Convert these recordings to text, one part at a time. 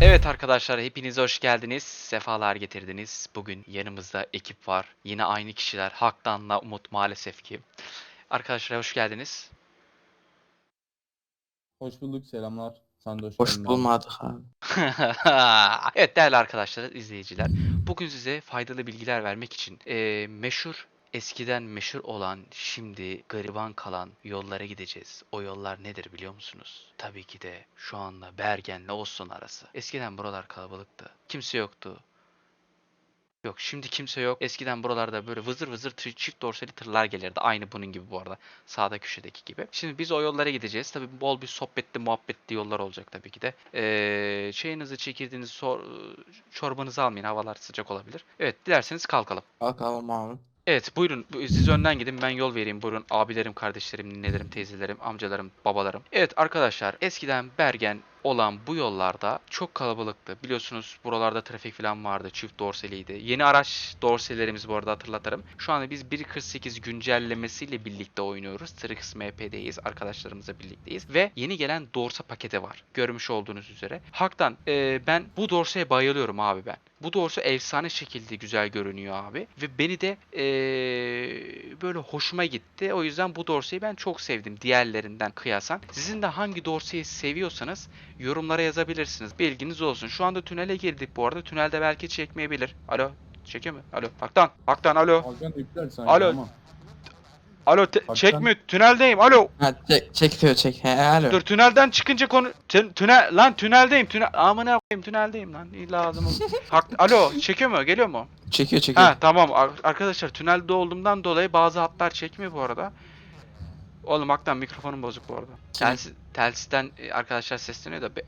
Evet arkadaşlar hepiniz hoş geldiniz. Sefalar getirdiniz. Bugün yanımızda ekip var. Yine aynı kişiler. Haktan'la Umut maalesef ki. Arkadaşlar hoş geldiniz. Hoş bulduk selamlar. Sen de hoş, Hoş geldin abi. bulmadık abi. evet değerli arkadaşlar, izleyiciler. Bugün size faydalı bilgiler vermek için eee, meşhur eskiden meşhur olan şimdi gariban kalan yollara gideceğiz. O yollar nedir biliyor musunuz? Tabii ki de şu anda Bergen'le Osson arası. Eskiden buralar kalabalıktı. Kimse yoktu. Yok şimdi kimse yok. Eskiden buralarda böyle vızır vızır çift dorsali tırlar gelirdi. Aynı bunun gibi bu arada. Sağda köşedeki gibi. Şimdi biz o yollara gideceğiz. Tabii bol bir sohbetli muhabbetli yollar olacak tabii ki de. Ee, çayınızı çekirdiğiniz sor, çorbanızı almayın. Havalar sıcak olabilir. Evet dilerseniz kalkalım. Bakalım abi. Evet buyurun Bu- siz önden gidin ben yol vereyim buyurun abilerim kardeşlerim ninelerim teyzelerim amcalarım babalarım. Evet arkadaşlar eskiden Bergen olan bu yollarda çok kalabalıktı. Biliyorsunuz buralarda trafik falan vardı çift dorseliydi. Yeni araç dorselerimiz bu arada hatırlatırım. Şu anda biz 1.48 güncellemesiyle birlikte oynuyoruz. Trix MP'deyiz arkadaşlarımızla birlikteyiz. Ve yeni gelen dorsa paketi var. Görmüş olduğunuz üzere. Haktan e, ben bu dorsaya bayılıyorum abi ben. Bu doğrusu efsane şekilde güzel görünüyor abi. Ve beni de böyle hoşuma gitti. O yüzden bu dorseyi ben çok sevdim diğerlerinden kıyasan. Sizin de hangi dorseyi seviyorsanız yorumlara yazabilirsiniz. Bilginiz olsun. Şu anda tünele girdik bu arada. Tünelde belki çekmeyebilir. Alo. Çekiyor mu? Alo. Haktan. Haktan alo. Hakan iptal sanki Alo. ama. Alo. te- Haktan. çekmiyor. Tüneldeyim. Alo. Ha, çek, çekiyor çek. He alo. Dur tünelden çıkınca konu Tün- tünel lan tüneldeyim. Tünel amına koyayım tüneldeyim lan. İlla lazım. Hak Alo. Çekiyor mu? Geliyor mu? Çekiyor çekiyor. Ha tamam Ar- arkadaşlar tünelde olduğumdan dolayı bazı hatlar çekmiyor bu arada. Oğlum haktan mikrofonum bozuk bu arada. Telsiz, telsizden e, arkadaşlar sesleniyor da be-.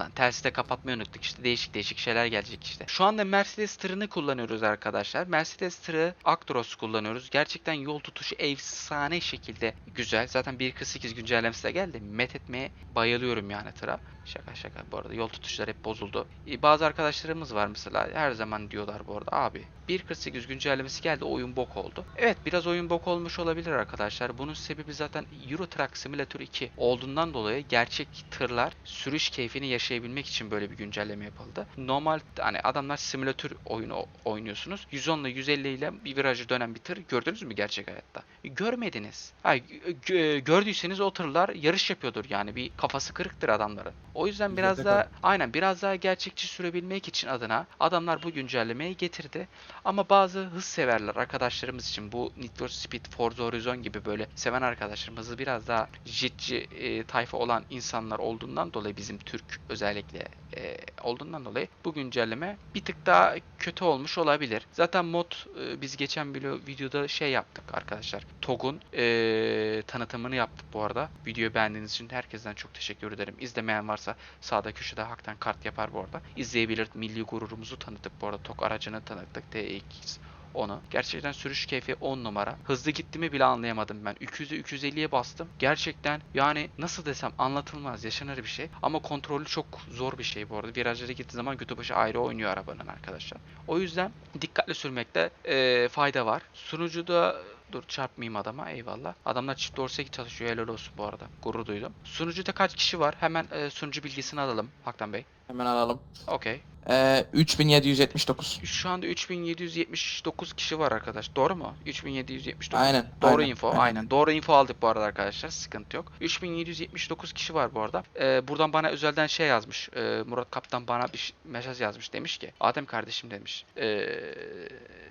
Lan telsizi de kapatmayı unuttuk işte değişik değişik şeyler gelecek işte. Şu anda Mercedes tırını kullanıyoruz arkadaşlar. Mercedes tırı Actros kullanıyoruz. Gerçekten yol tutuşu efsane şekilde güzel. Zaten 1.48 güncellemesi de geldi. Met etmeye bayılıyorum yani tıra. Şaka şaka bu arada yol tutuşları hep bozuldu. Bazı arkadaşlarımız var mesela her zaman diyorlar bu arada abi 1.48 güncellemesi geldi oyun bok oldu. Evet biraz oyun bok olmuş olabilir arkadaşlar. Bunun sebebi zaten Euro Truck Simulator 2 olduğundan dolayı gerçek tırlar sürüş keyfini yaşayabilmek için böyle bir güncelleme yapıldı. Normal hani adamlar simülatör oyunu oynuyorsunuz. 110 ile 150 ile bir virajı dönen bir tır gördünüz mü gerçek hayatta? Görmediniz. Ha, gö- gördüyseniz o tırlar yarış yapıyordur yani bir kafası kırıktır adamların. Yüzden biraz İzzete daha kalın. aynen biraz daha gerçekçi sürebilmek için adına adamlar bu güncellemeyi getirdi. Ama bazı hız severler arkadaşlarımız için bu Need for Speed, Forza Horizon gibi böyle seven arkadaşlarımızı biraz daha jetçi e, tayfa olan insanlar olduğundan dolayı bizim Türk özellikle e, olduğundan dolayı bu güncelleme bir tık daha kötü olmuş olabilir. Zaten mod e, biz geçen video- videoda şey yaptık arkadaşlar. TOG'un e, tanıtımını yaptık bu arada. Videoyu beğendiğiniz için herkesten çok teşekkür ederim. İzlemeyen varsa sağda köşede haktan kart yapar bu arada. İzleyebilir. Milli gururumuzu tanıttık bu arada. TOG aracını tanıttık. TX onu. Gerçekten sürüş keyfi 10 numara. Hızlı gittiğimi bile anlayamadım ben. 200'ü 250'ye bastım. Gerçekten yani nasıl desem anlatılmaz, yaşanır bir şey. Ama kontrolü çok zor bir şey bu arada. Virajlara gittiği zaman götü başı ayrı oynuyor arabanın arkadaşlar. O yüzden dikkatli sürmekte eee, fayda var. Sunucuda Dur çarpmayayım adama eyvallah. Adamlar çift dorse çalışıyor helal olsun bu arada. Gurur duydum. Sunucuda kaç kişi var? Hemen e, sunucu bilgisini alalım Haktan Bey. Hemen alalım. Okey. Ee, 3779. Şu anda 3779 kişi var arkadaş. Doğru mu? 3779. Aynen. Doğru aynen, info. Aynen. Doğru info aldık bu arada arkadaşlar. Sıkıntı yok. 3779 kişi var bu arada. Ee, buradan bana özelden şey yazmış. Ee, Murat Kaptan bana bir mesaj yazmış. Demiş ki Adem kardeşim demiş. Ee,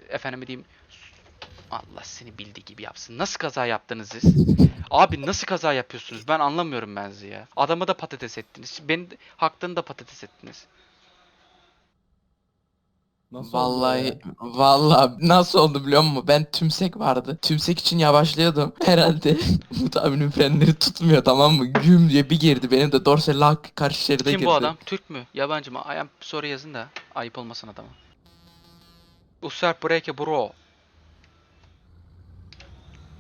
efendime diyeyim Allah seni bildiği gibi yapsın. Nasıl kaza yaptınız siz? Abi nasıl kaza yapıyorsunuz? Ben anlamıyorum ben sizi ya. Adamı da patates ettiniz. Beni Haktan'ı da patates ettiniz. Nasıl Vallahi vallahi nasıl oldu biliyor musun? Ben tümsek vardı. Tümsek için yavaşlıyordum. Herhalde Umut abinin frenleri tutmuyor tamam mı? Güm diye bir girdi. Benim de dorsal hak karşı şeride Kim girdi. bu adam? Türk mü? Yabancı mı? I am soru yazın da ayıp olmasın adama. Usar breke bro.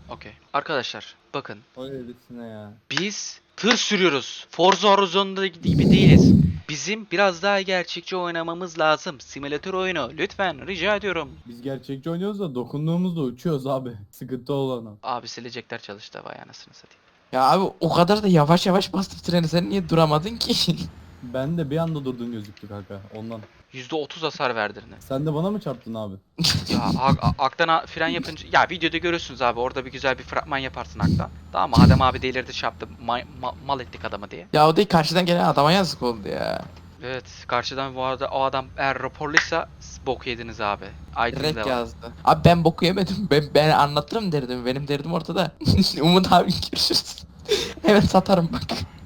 Okey. Arkadaşlar bakın O öylesine ya. biz tır sürüyoruz. Forza Horizon'da gibi değiliz. Bizim biraz daha gerçekçi oynamamız lazım. Simülatör oyunu lütfen rica ediyorum. Biz gerçekçi oynuyoruz da dokunduğumuzda uçuyoruz abi. Sıkıntı olan o. Abi silecekler çalıştı vay anasını satayım. Ya abi o kadar da yavaş yavaş bastım treni sen niye duramadın ki? Ben de bir anda durdun gözüktü kanka ondan. %30 hasar verdiğini. Sen de bana mı çarptın abi? Ya a- a- aktan a- fren yapınca ya videoda görürsünüz abi orada bir güzel bir fragman yaparsın aktan. Tamam mı? Adem abi delirdi şey yaptı. Ma- ma- mal ettik adamı diye. ya o değil karşıdan gelen adama yazık oldu ya. Evet karşıdan bu arada o adam eğer raporluysa s- bok yediniz abi. Aydın Direkt da yazdı. Abi ben boku yemedim. Ben, ben anlatırım derdim. Benim derdim ortada. Umut abi görüşürüz. Hemen satarım bak.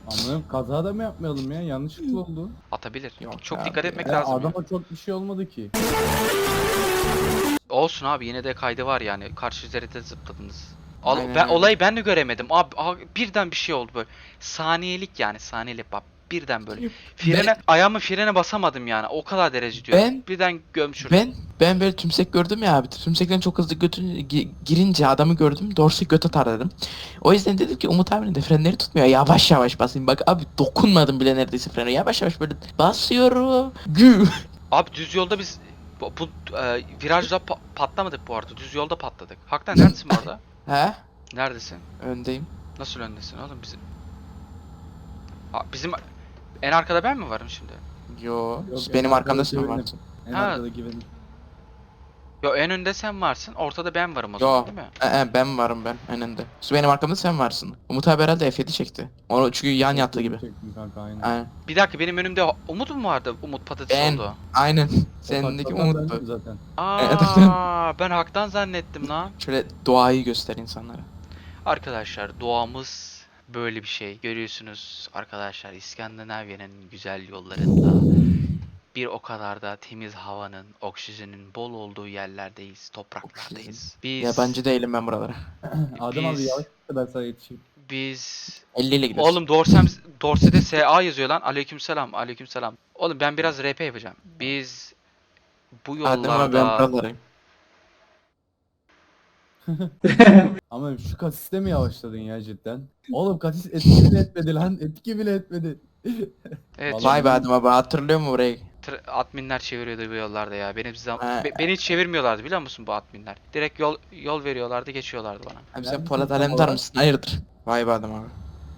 Anladım kaza da mı yapmayalım ya yanlışlıkla oldu. atabilir. Yok Çok abi dikkat etmek Ya lazım. ya. adama çok bir şey olmadı ki. Olsun abi yine de kaydı var yani. Karşı üzerinde zıpladınız. Al, Aynen ben öyle. olayı ben de göremedim. Abi, abi birden bir şey oldu böyle. Saniyelik yani saniyelik bak. Birden böyle. Frene ayağımı frene basamadım yani. O kadar derece diyor. Ben- birden gömçürdüm. Ben ben böyle tümsek gördüm ya abi. Tümsekten çok hızlı götün gi- girince adamı gördüm. Dorsi göt atar dedim. O yüzden dedim ki Umut abinin de frenleri tutmuyor. Yavaş yavaş basayım. Bak abi dokunmadım bile neredeyse frene. Yavaş yavaş böyle basıyorum. Gü. Abi düz yolda biz bu, bu, e, virajda pa- patlamadık bu arada. Düz yolda patladık. Haktan neredesin bu arada? He? Neredesin? Öndeyim. Nasıl öndesin oğlum bizim? Bizim en arkada ben mi varım şimdi? Yo. Yok, benim en arkamda sen benim. varsın. En Ha. arkadaki benim. Yo en önde sen varsın. Ortada ben varım o Yo. zaman değil mi? Ee, e, ben varım ben önünde. Benim arkamda sen varsın. Umut abi herhalde F7 çekti. Onu çünkü yan yattı gibi. Çektim kanka aynen. Aynen. Bir dakika benim önümde Umut mu vardı? Umut patates Ben. oldu. Aynen. O Seninki takladan Umut bendim bu. zaten. Aa ben haktan zannettim lan. Şöyle doğayı göster insanlara. Arkadaşlar doğamız böyle bir şey. Görüyorsunuz arkadaşlar İskandinavya'nın güzel yollarında bir o kadar da temiz havanın, oksijenin bol olduğu yerlerdeyiz, topraklardayız. Biz Yabancı değilim ben buralara. Adem abi Biz- yavaş ben sana yetişeyim. biz 50 ile gidiyoruz. Oğlum Dorsem Dorse'de SA yazıyor lan. Aleykümselam. Aleykümselam. Oğlum ben biraz RP yapacağım. Biz bu Adem abi ben yollarda buralarayım. Ama şu kasiste mi yavaşladın ya cidden? Oğlum kasis etki bile etmedi lan. Etki bile etmedi. Evet, Vallahi- Vay be Adem abi hatırlıyor musun burayı? adminler çeviriyordu bu yollarda ya. Benim zam Ha. be- beni hiç çevirmiyorlardı biliyor musun bu adminler? Direkt yol yol veriyorlardı, geçiyorlardı bana. Abi sen Polat tam Alemdar olarak? mısın? Hayırdır? Vay be Adem abi.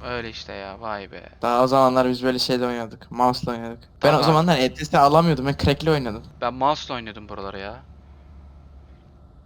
Öyle işte ya. Vay be. Daha o zamanlar biz böyle şeyde oynuyorduk. Mouse'la oynadık. Ben Tamam. o zamanlar ETS alamıyordum. Ben crack'li oynadım. Ben mouse'la oynuyordum buraları ya.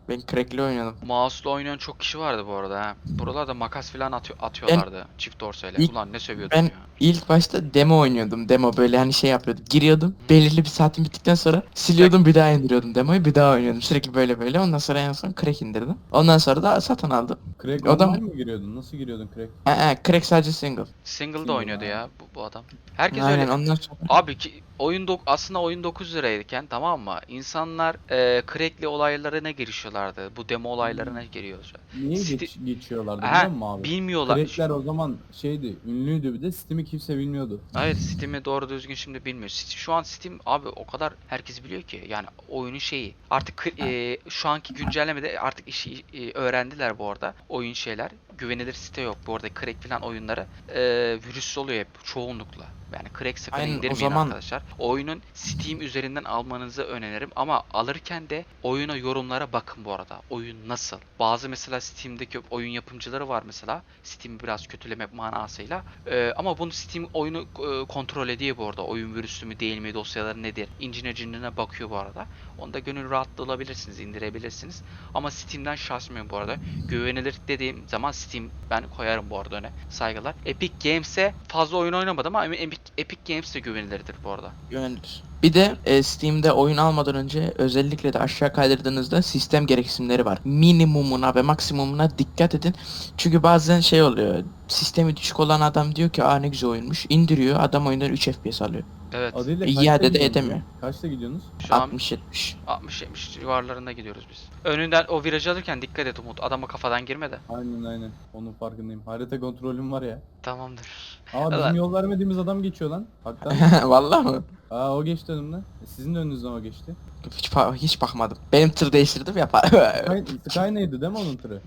Ben crack'li oynadım. Mouse'la oynayan çok kişi vardı bu arada ha. Buralarda makas falan atıyor, atıyorlardı. Çift dorseyle. İlk- Ulan ne sövüyordum ben- ya. İlk başta demo oynuyordum. Demo böyle hani şey yapıyordum. Giriyordum. Belirli bir saatin bittikten sonra siliyordum bir daha indiriyordum demoyu bir daha oynuyordum. Sürekli böyle böyle. Ondan sonra en son crack indirdim. Ondan sonra da satın aldım. Crack O da- mı giriyordun? Nasıl giriyordun crack? Ee, crack sadece single. Single'da oynuyordu ya bu, bu adam. Herkes Aynen öyle ondan sonra. Abi ki oyun dok aslında oyun 9 lirayken tamam mı? İnsanlar e, crackli olaylarına girişiyorlardı. Bu demo olaylarına giriyorlar. Niye Sti- geç, geçiyorlardı Ha, biliyor musun abi? Bilmiyorlar. Crackler o zaman şeydi, ünlüydü bir de Steam'i kimse bilmiyordu. Hayır Steam'i doğru düzgün şimdi bilmiyor. Şu an Steam abi o kadar herkes biliyor ki yani oyunun şeyi. Artık e, şu anki güncellemede artık işi e, öğrendiler bu arada. Oyun şeyler. Güvenilir site yok bu arada crack falan oyunları e, virüslü oluyor hep çoğunlukla. Yani crack Aynen, o indirmeyin zaman- arkadaşlar. Oyunun Steam üzerinden almanızı öneririm ama alırken de oyuna yorumlara bakın bu arada. Oyun nasıl? Bazı mesela Steam'deki oyun yapımcıları var mesela. Steam'i biraz kötüleme manasıyla. Ee, ama bunu Steam oyunu e, kontrol ediyor bu arada. Oyun virüslü mü değil mi, dosyaları nedir? İncine cinine bakıyor bu arada. Onda gönül rahatlığı alabilirsiniz, indirebilirsiniz. Ama Steam'den şaşmıyorum bu arada. Güvenilir dediğim zaman Steam ben koyarım bu arada öne. Saygılar. Epic Games'e fazla oyun oynamadım ama Epic, Epic Games de güvenilirdir bu arada. Güvenilir. Bir de e, Steam'de oyun almadan önce özellikle de aşağı kaydırdığınızda sistem gereksinimleri var. Minimumuna ve maksimumuna dikkat edin. Çünkü bazen şey oluyor. Sistemi düşük olan adam diyor ki aa ne güzel oyunmuş. indiriyor adam oyundan 3 FPS alıyor. Evet. Adıyla İade kaçta de gidiyorsunuz edemiyor. Kaçta gidiyorsunuz? Şu an 60-70. 60-70 civarlarında gidiyoruz biz. Önünden o virajı alırken dikkat et Umut. Adama kafadan girme de. Aynen aynen. Onun farkındayım. Harita kontrolüm var ya. Tamamdır. Aa bizim Evet. yol vermediğimiz adam geçiyor lan. Hatta. Vallahi mı? Aa o geçti önümden. Sizin de önünüzden o geçti. Hiç, hiç bakmadım. Benim tır değiştirdim yapar. Sky, Sky neydi değil mi onun tırı?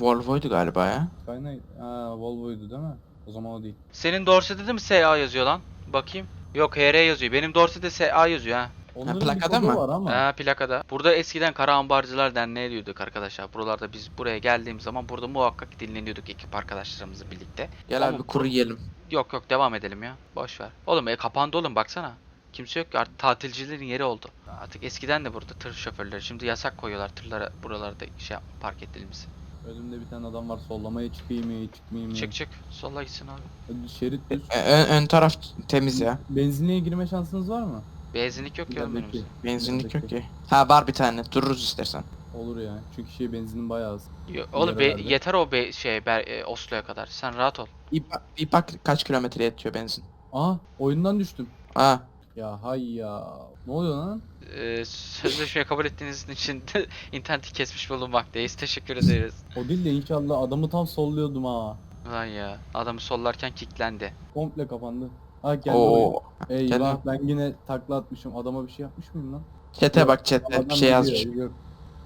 Volvo'ydu galiba ya. Sky neydi? Aa Volvo'ydu değil mi? O zaman o değil. Senin Dorset'te de mi SA yazıyor lan? Bakayım. Yok HR yazıyor. Benim Dorset'te SA yazıyor ha. Onların plakada kodu mı? var ama. Ha, plakada. Burada eskiden Kara Ambarcılar Derneği diyorduk arkadaşlar. Buralarda biz buraya geldiğimiz zaman burada muhakkak dinleniyorduk ekip arkadaşlarımızla birlikte. Gel Ama abi kuru yiyelim. Yok yok devam edelim ya. Boş ver. Oğlum e, kapandı oğlum baksana. Kimse yok ki artık tatilcilerin yeri oldu. Artık eskiden de burada tır şoförleri. Şimdi yasak koyuyorlar tırlara buralarda şey yapma, park edilmesi. Önümde bir tane adam var sollamaya çıkayım mı çıkmayayım mı? Çık çık. Sola gitsin abi. Şerit düz. Ö- ön, ön taraf temiz ya. Benzinliğe girme şansınız var mı? Benzinlik yok ya önümüzde. Benzinlik yok ki. Ha var bir tane. Dururuz istersen. Olur ya. Çünkü şey benzinin bayağı az. Yo- Oğlum be- yeter o be şey Ber- e, Oslo'ya kadar. Sen rahat ol. Bir, bak- bir bak kaç kilometre yetiyor benzin. Aa oyundan düştüm. Aa Ya hay ya. Ne oluyor lan? Ee, sözleşmeyi kabul ettiğiniz için de interneti kesmiş bulunmaktayız. Teşekkür ederiz. O değil de inşallah adamı tam solluyordum ha. Lan ya. Adamı sollarken kilitlendi. Komple kapandı. Ha geldi. Oo. Eyvah geldi. ben yine takla atmışım. Adama bir şey yapmış mıyım lan? Çete bak çete Adam bir şey yazmış. Yok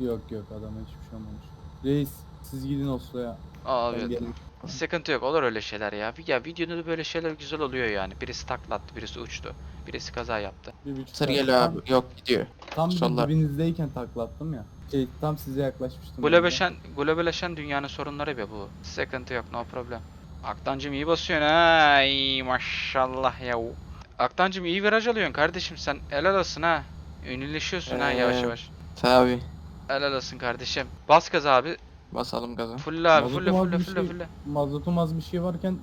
yok yok adama hiçbir şey olmamış. Reis siz gidin Oslo'ya. Ben Abi gelirim. sıkıntı yok. Olur öyle şeyler ya. Ya videoda da böyle şeyler güzel oluyor yani. Birisi taklattı, birisi uçtu. Birisi kaza yaptı. Bir buçuk Tır saat. geliyor Tam- abi. Yok gidiyor. Tam Sollar. dibinizdeyken taklattım ya. Şey tam size yaklaşmıştım. Globalleşen, globalleşen dünyanın sorunları be bu. Sıkıntı yok, no problem. Aktancım iyi basıyorsun ha. İyi maşallah ya. Aktancım iyi viraj alıyorsun kardeşim sen. Helal olsun ha. Ünlüleşiyorsun ha yavaş Ee, yavaş. Tabi. Helal olsun kardeşim. Bas gaz abi. Basalım gaza. Full abi, Mazotum fulle az fulle bir fulle şey- fulle. Mazotum az bir şey varken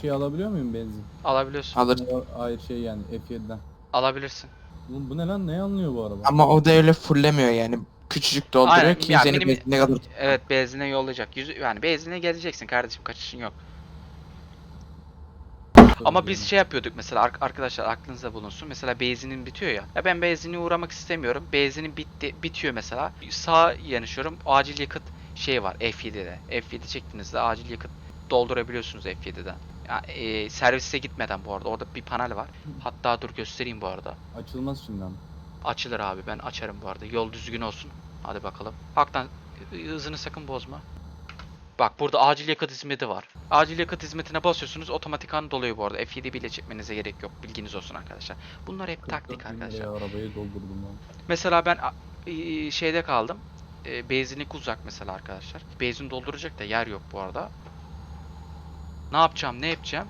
şey alabiliyor muyum benzin? Alabiliyorsun. Alır. Hayır şey yani F7'den. Alabilirsin. Oğlum bu ne lan? Ne anlıyor bu araba? Ama o da öyle fullemiyor yani. Küçücük dolduruyor Aynen, ki ya benim- benzine kadar. Evet benzine yollayacak. Yüzü, yani benzine geleceksin kardeşim kaçışın yok. Ama biz şey yapıyorduk mesela ar- arkadaşlar aklınızda bulunsun. Mesela benzinin bitiyor ya. Ya ben benzine uğramak istemiyorum. Benzinin bitti bitiyor mesela. Sağa yanaşıyorum. Acil yakıt şey var F7'de. F7 çektiğinizde acil yakıt doldurabiliyorsunuz F7'den. Ya, e, servise gitmeden bu arada. Orada bir panel var. Hatta dur göstereyim bu arada. Açılmaz şimdi ama. Açılır abi ben açarım bu arada. Yol düzgün olsun. Hadi bakalım. Haktan hızını sakın bozma. Bak burada acil yakıt hizmeti var. Acil yakıt hizmetine basıyorsunuz otomatikman doluyor bu arada. F7 bile çekmenize gerek yok. Bilginiz olsun arkadaşlar. Bunlar hep 44 taktik arkadaşlar. arabayı doldurdum ben. Mesela ben şeyde kaldım. E, benzinlik uzak mesela arkadaşlar. Benzin dolduracak da yer yok bu arada. Ne yapacağım ne yapacağım?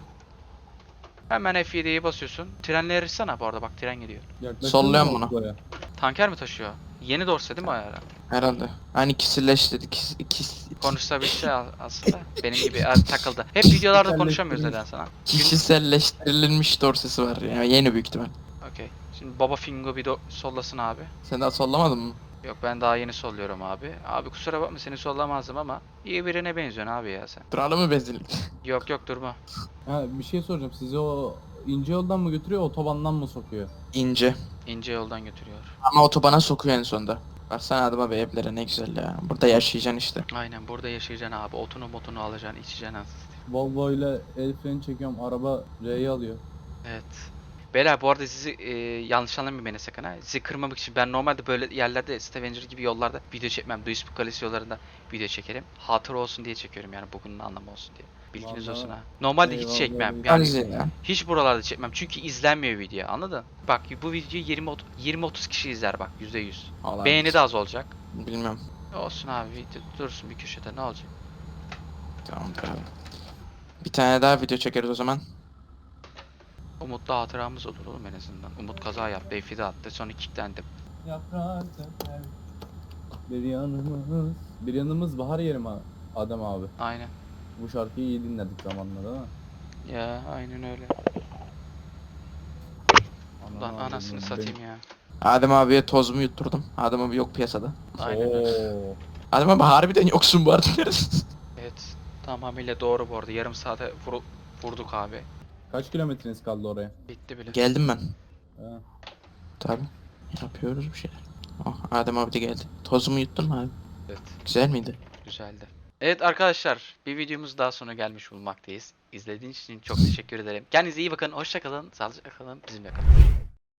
Hemen F7'ye basıyorsun. Trenle yarışsana bu arada bak tren geliyor. Yaklaştın Solluyorum mı bunu. Tanker mi taşıyor? Yeni dorse değil mi o ara? Herhalde. Hani kişileşti. Ikisi, ikisi, Konuşabilse a- aslında. Benim gibi takıldı. Hep videolarda konuşamıyoruz neden sana. kişiselleştirilmiş dorsesi var yani yeni büyük ihtimal. Okey. Şimdi Baba Fingo bir do- sollasın abi. Sen daha sollamadın mı? Yok ben daha yeni solluyorum abi. Abi kusura bakma seni sollamazdım ama iyi birine benziyorsun abi ya sen. Duralım mı benzinlik? Yok yok durma. Ha bir şey soracağım. Sizi o ince yoldan mı götürüyor, otobandan mı sokuyor? İnce. İnce yoldan götürüyor. Ama otobana sokuyor en sonunda. Baksana adıma be evlere ne güzel ya. Burada yaşayacaksın işte. Aynen burada yaşayacaksın abi. Otunu motunu alacaksın, içeceksin. Volvo ile el freni çekiyorum. Araba R'yi alıyor. Evet. Beyler bu arada sizi e, yanlış anlamayın beni sakın ha. Sizi kırmamak için ben normalde böyle yerlerde Stavanger gibi yollarda video çekmem. Duisburg Kalesi yollarında video çekerim. Hatıra olsun diye çekiyorum yani bugünün anlamı olsun diye. Bilginiz Vallahi olsun ha. Normalde hiç eyvallah, çekmem. eyvallah. Yani ya. hiç buralarda çekmem. Çünkü izlenmiyor video anladın? Bak bu videoyu 20 ot- 20-30 kişi izler bak %100. Olabilir. Beğeni de az olacak. Bilmiyorum. Olsun abi video dursun bir köşede ne olacak? Tamamdır abi. Bir tane daha video çekeriz o zaman. Umutlu hatıramız olur oğlum en azından. Umut kaza yaptı, F7 attı, sonra kilitlendim. Yaprak döker. Bir yanımız. Bir yanımız bahar yeri mi Adem abi? Aynen. Bu şarkıyı iyi dinledik zamanlarda ama. Ya aynen öyle. Lan anasını satayım ya. Adem abiye tozumu yutturdum. Adem abi yok piyasada. Aynen öyle. Oo. Adem abi harbiden yoksun bu arada. Evet. Tamamıyla doğru bu arada. Yarım saate vuru- vurduk abi. Kaç kilometreniz kaldı oraya? Bitti bile. Geldim ben. Ha. Tabi. Yapıyoruz bir şeyler. Oh, Adem abi de geldi. Tozumu yuttun mu abi? Evet. Güzel miydi? Güzeldi. Evet arkadaşlar bir videomuz daha sonra gelmiş bulunmaktayız. İzlediğiniz için çok teşekkür ederim. Kendinize iyi bakın. Hoşça kalın. Sağlıcakla kalın. Bizimle kalın.